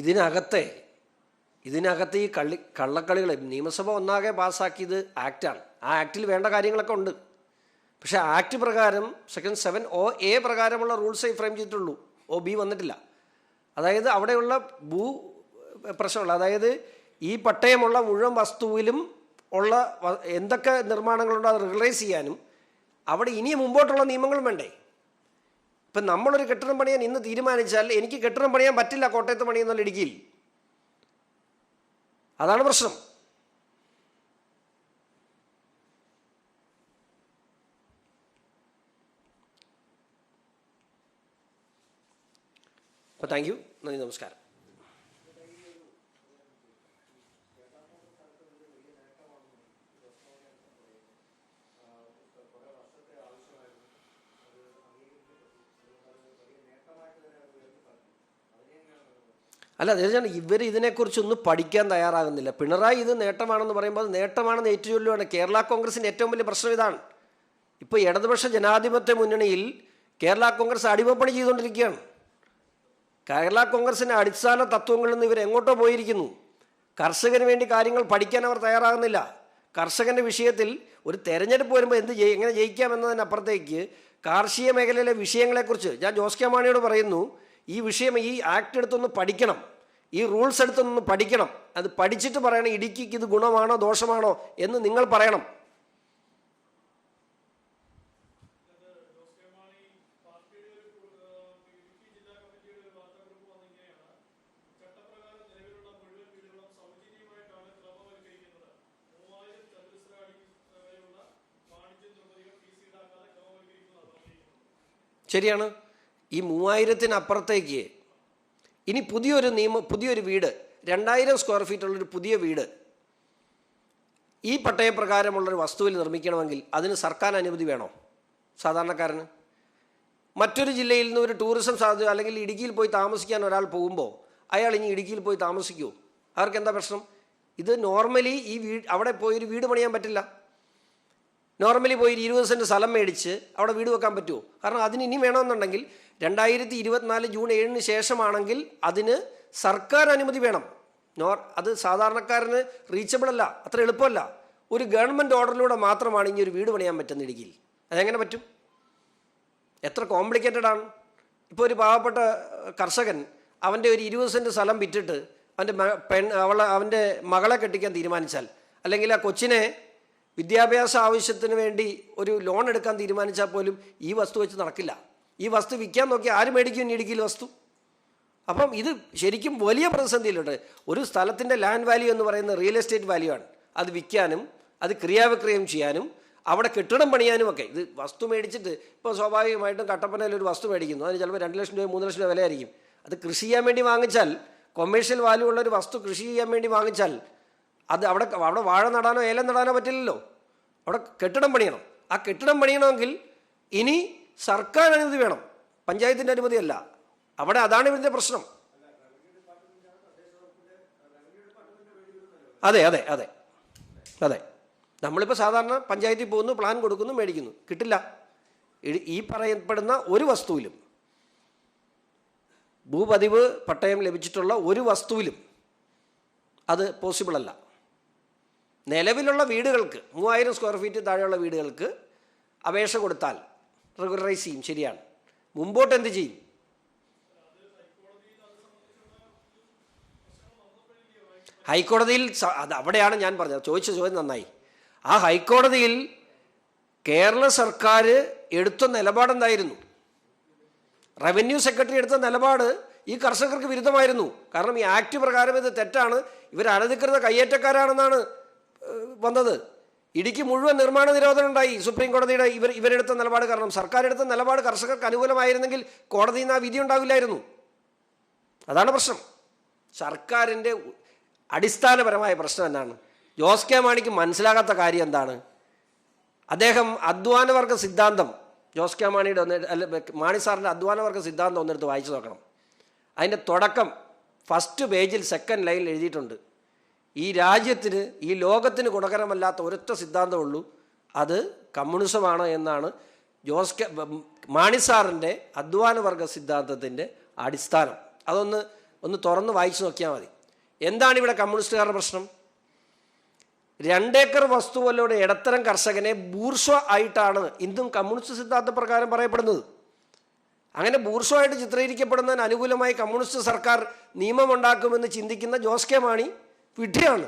ഇതിനകത്തെ ഇതിനകത്ത് ഈ കള്ളി കള്ളക്കളികൾ നിയമസഭ ഒന്നാകെ പാസ്സാക്കിയത് ആക്റ്റാണ്. ആ ആക്റ്റിൽ വേണ്ട കാര്യങ്ങളൊക്കെ ഉണ്ട്. പക്ഷേ ആക്ട് പ്രകാരം സെക്ഷൻ സെവൻ ഒ എ പ്രകാരമുള്ള റൂൾസേ ഫ്രെയിം ചെയ്തിട്ടുള്ളൂ. ഒ ബി വന്നിട്ടില്ല. അതായത് അവിടെയുള്ള ഭൂ പ്രശ്നമുള്ള അതായത് ഈ പട്ടയമുള്ള മുഴുവൻ വസ്തുവിലും ഉള്ള എന്തൊക്കെ നിർമ്മാണങ്ങളുണ്ടോ അത് റിലൈസ് ചെയ്യാനും അവിടെ ഇനി മുമ്പോട്ടുള്ള നിയമങ്ങളും വേണ്ടേ? ഇപ്പം നമ്മളൊരു കെട്ടിടം പണിയാൻ ഇന്ന് തീരുമാനിച്ചാൽ എനിക്ക് കെട്ടിടം പണിയാൻ പറ്റില്ല കോട്ടയത്ത് പണിയെന്നുള്ള ഇടുക്കിയിൽ. അതാണ് പ്രശ്നം. അപ്പോൾ താങ്ക് യു. നന്ദി നമസ്കാരം. അല്ല തീർച്ചയായും ഇവർ ഇതിനെക്കുറിച്ചൊന്നും പഠിക്കാൻ തയ്യാറാകുന്നില്ല. പിണറായി ഇത് നേട്ടമാണെന്ന് പറയുമ്പോൾ നേട്ടമാണെന്ന് ഏറ്റുചൊല്ലുവാണ്. കേരള കോൺഗ്രസിന്റെ ഏറ്റവും വലിയ പ്രശ്നം ഇതാണ്. ഇപ്പോൾ ഇടതുപക്ഷ ജനാധിപത്യ മുന്നണിയിൽ കേരള കോൺഗ്രസ് അടിമപ്പണി ചെയ്തുകൊണ്ടിരിക്കുകയാണ്. കേരള കോൺഗ്രസിന്റെ അടിസ്ഥാന തത്വങ്ങളിൽ നിന്ന് ഇവർ എങ്ങോട്ടോ പോയിരിക്കുന്നു. കർഷകന് വേണ്ടി കാര്യങ്ങൾ പഠിക്കാൻ അവർ തയ്യാറാകുന്നില്ല. കർഷകന്റെ വിഷയത്തിൽ ഒരു തെരഞ്ഞെടുപ്പ് വരുമ്പോൾ എന്ത് ചെയ്യും എങ്ങനെ ജയിക്കാം എന്നതിനപ്പുറത്തേക്ക് കാർഷിക മേഖലയിലെ വിഷയങ്ങളെക്കുറിച്ച് ഞാൻ ജോസ് കെ മാണിയോട് പറയുന്നു. ഈ വിഷയം ഈ ആക്ട് എടുത്തൊന്ന് പഠിക്കണം. ഈ റൂൾസ് എടുത്തൊന്ന് പഠിക്കണം. അത് പഠിച്ചിട്ട് പറയണം ഇടുക്കിക്ക് ഇത് ഗുണമാണോ ദോഷമാണോ എന്ന് നിങ്ങൾ പറയണം. ശരിയാണ്. ഈ മൂവായിരത്തിനപ്പുറത്തേക്ക് ഇനി പുതിയൊരു നിയമം പുതിയൊരു വീട് രണ്ടായിരം സ്ക്വയർ ഫീറ്റ് ഉള്ളൊരു പുതിയ വീട് ഈ പട്ടയപ്രകാരമുള്ളൊരു വസ്തുവിൽ നിർമ്മിക്കണമെങ്കിൽ അതിന് സർക്കാർ അനുമതി വേണോ? സാധാരണക്കാരന്? മറ്റൊരു ജില്ലയിൽ നിന്ന് ഒരു ടൂറിസം സാധ്യത അല്ലെങ്കിൽ ഇടുക്കിയിൽ പോയി താമസിക്കാൻ ഒരാൾ പോകുമ്പോൾ അയാൾ ഇനി ഇടുക്കിയിൽ പോയി താമസിക്കുമോ അവർക്ക് എന്താ പ്രശ്നം? ഇത് നോർമലി ഈ വീട് അവിടെ പോയി ഒരു വീട് പണിയാൻ പറ്റില്ല. നോർമലി പോയി ഇരുപത് സെന്റ് സ്ഥലം മേടിച്ച് അവിടെ വീട് വെക്കാൻ പറ്റുമോ? കാരണം അതിന് ഇനി വേണമെന്നുണ്ടെങ്കിൽ രണ്ടായിരത്തി ഇരുപത്തിനാല് ജൂൺ ഏഴിന് ശേഷമാണെങ്കിൽ അതിന് സർക്കാർ അനുമതി വേണം. നോർ അത് സാധാരണക്കാരന് റീച്ചബിൾ അല്ല അത്ര എളുപ്പമല്ല. ഒരു ഗവൺമെന്റ് ഓർഡറിലൂടെ മാത്രമാണ് ഇനി ഒരു വീട് പണിയാൻ പറ്റുന്ന ഇടുക്കിയിൽ. അതെങ്ങനെ പറ്റും? എത്ര കോംപ്ലിക്കേറ്റഡ് ആണ്. ഇപ്പോൾ ഒരു പാവപ്പെട്ട കർഷകൻ അവന്റെ ഒരു ഇരുപത് സെന്റ് സ്ഥലം വിറ്റിട്ട് അവന്റെ പെൺ അവളെ അവന്റെ മകളെ കെട്ടിക്കാൻ തീരുമാനിച്ചാൽ അല്ലെങ്കിൽ ആ കൊച്ചിനെ വിദ്യാഭ്യാസ ആവശ്യത്തിന് വേണ്ടി ഒരു ലോൺ എടുക്കാൻ തീരുമാനിച്ചാൽ പോലും ഈ വസ്തു വെച്ച് നടക്കില്ല. ഈ വസ്തു വിൽക്കാൻ നോക്കി ആര് മേടിക്കും? ഇടുക്കിയിൽ വസ്തു. അപ്പം ഇത് ശരിക്കും വലിയ പ്രതിസന്ധിയിലുണ്ട്. ഒരു സ്ഥലത്തിന്റെ ലാൻഡ് വാല്യൂ എന്ന് പറയുന്ന റിയൽ എസ്റ്റേറ്റ് വാല്യൂ ആണ്. അത് വിൽക്കാനും അത് ക്രിയാവിക്രയം ചെയ്യാനും അവിടെ കെട്ടിടം പണിയാനും ഒക്കെ. ഇത് വസ്തു മേടിച്ചിട്ട് ഇപ്പോൾ സ്വാഭാവികമായിട്ടും കട്ടപ്പനയിൽ ഒരു വസ്തു മേടിക്കുന്നു. അതിന് ചിലപ്പോൾ രണ്ട് ലക്ഷം രൂപ മൂന്ന് ലക്ഷം രൂപ വിലയായിരിക്കും. അത് കൃഷി ചെയ്യാൻ വേണ്ടി വാങ്ങിച്ചാൽ കൊമേഴ്ഷ്യൽ വാല്യൂ ഉള്ള ഒരു വസ്തു കൃഷി ചെയ്യാൻ വേണ്ടി വാങ്ങിച്ചാൽ അത് അവിടെ അവിടെ വാഴ നടാനോ ഏലം നടാനോ പറ്റില്ലല്ലോ. അവിടെ കെട്ടിടം പണിയണം. ആ കെട്ടിടം പണിയണമെങ്കിൽ ഇനി സർക്കാർ അനുമതി വേണം. പഞ്ചായത്തിന്റെ അനുമതിയല്ല. അവിടെ അതാണ് ഇവിടുത്തെ പ്രശ്നം. അതെ അതെ അതെ. അതെ. നമ്മളിപ്പോൾ സാധാരണ പഞ്ചായത്തിൽ പോകുന്നു പ്ലാൻ കൊടുക്കുന്നു മേടിക്കുന്നു. കിട്ടില്ല. ഈ- ഈ പറയപ്പെടുന്ന ഒരു വസ്തുവിലും ഭൂപതിവ് പട്ടയം ലഭിച്ചിട്ടുള്ള ഒരു വസ്തുവിലും അത് പോസിബിൾ അല്ല നിലവിലുള്ള വീടുകൾക്ക് മൂവായിരം സ്ക്വയർ ഫീറ്റ് താഴെയുള്ള വീടുകൾക്ക് അപേക്ഷ കൊടുത്താൽ റെഗുലറൈസ് ചെയ്യും ശരിയാണ്. മുമ്പോട്ട് എന്ത് ചെയ്യും? ഹൈക്കോടതിയിൽ അത് അവിടെയാണ് ഞാൻ പറഞ്ഞത്. ചോദിച്ച ചോദ്യം നന്നായി. ആ ഹൈക്കോടതിയിൽ കേരള സർക്കാർ എടുത്ത നിലപാടെന്തായിരുന്നു റവന്യൂ സെക്രട്ടറി എടുത്ത നിലപാട് ഈ കർഷകർക്ക് വിരുദ്ധമായിരുന്നു. കാരണം ഈ ആക്ട് പ്രകാരം ഇത് തെറ്റാണ്. ഇവർ അനധികൃത കയ്യേറ്റക്കാരാണെന്നാണ് വന്നത്. ഇടുക്കി മുഴുവൻ നിർമ്മാണ നിരോധനം ഉണ്ടായി. സുപ്രീം കോടതിയുടെ ഇവർ ഇവരെടുത്ത നിലപാട് കാരണം സർക്കാർ എടുത്ത നിലപാട് കർഷകർക്ക് അനുകൂലമായിരുന്നെങ്കിൽ കോടതിയിൽ നിന്ന് ആ വിധി ഉണ്ടാവില്ലായിരുന്നു. അതാണ് പ്രശ്നം. സർക്കാരിന്റെ അടിസ്ഥാനപരമായ പ്രശ്നം എന്താണ്? ജോസ് കെ മാണിക്ക് മനസ്സിലാകാത്ത കാര്യം എന്താണ്? അദ്ദേഹം അധ്വാനവർഗ സിദ്ധാന്തം ജോസ് കെ മാണിയുടെ ഒന്ന് അല്ല മാണി സാറിന്റെ അധ്വാനവർഗ സിദ്ധാന്തം ഒന്നെടുത്ത് വായിച്ചു നോക്കണം. അതിന്റെ തുടക്കം ഫസ്റ്റ് പേജിൽ സെക്കൻഡ് ലൈനിൽ എഴുതിയിട്ടുണ്ട്. ഈ രാജ്യത്തിന് ഈ ലോകത്തിന് ഗുണകരമല്ലാത്ത ഒരൊറ്റ സിദ്ധാന്തമുള്ളൂ അത് കമ്മ്യൂണിസമാണ് എന്നാണ് ജോസ് കെ മാണിസാറിന്റെ അധ്വാനവർഗ സിദ്ധാന്തത്തിന്റെ അടിസ്ഥാനം. അതൊന്ന് ഒന്ന് തുറന്ന് വായിച്ചു നോക്കിയാൽ മതി. എന്താണ് ഇവിടെ കമ്മ്യൂണിസ്റ്റുകാരുടെ പ്രശ്നം? രണ്ടേക്കർ വസ്തുവല്ലോടെ ഇടത്തരം കർഷകനെ ബൂർഷ ആയിട്ടാണ് ഇന്നും കമ്മ്യൂണിസ്റ്റ് സിദ്ധാന്ത പ്രകാരം പറയപ്പെടുന്നത്. അങ്ങനെ ബൂർഷമായിട്ട് ചിത്രീകരിക്കപ്പെടുന്നതിന് അനുകൂലമായി കമ്മ്യൂണിസ്റ്റ് സർക്കാർ നിയമമുണ്ടാക്കുമെന്ന് ചിന്തിക്കുന്ന ജോസ് കെ മാണി വിഡ്ഢിയാണ്.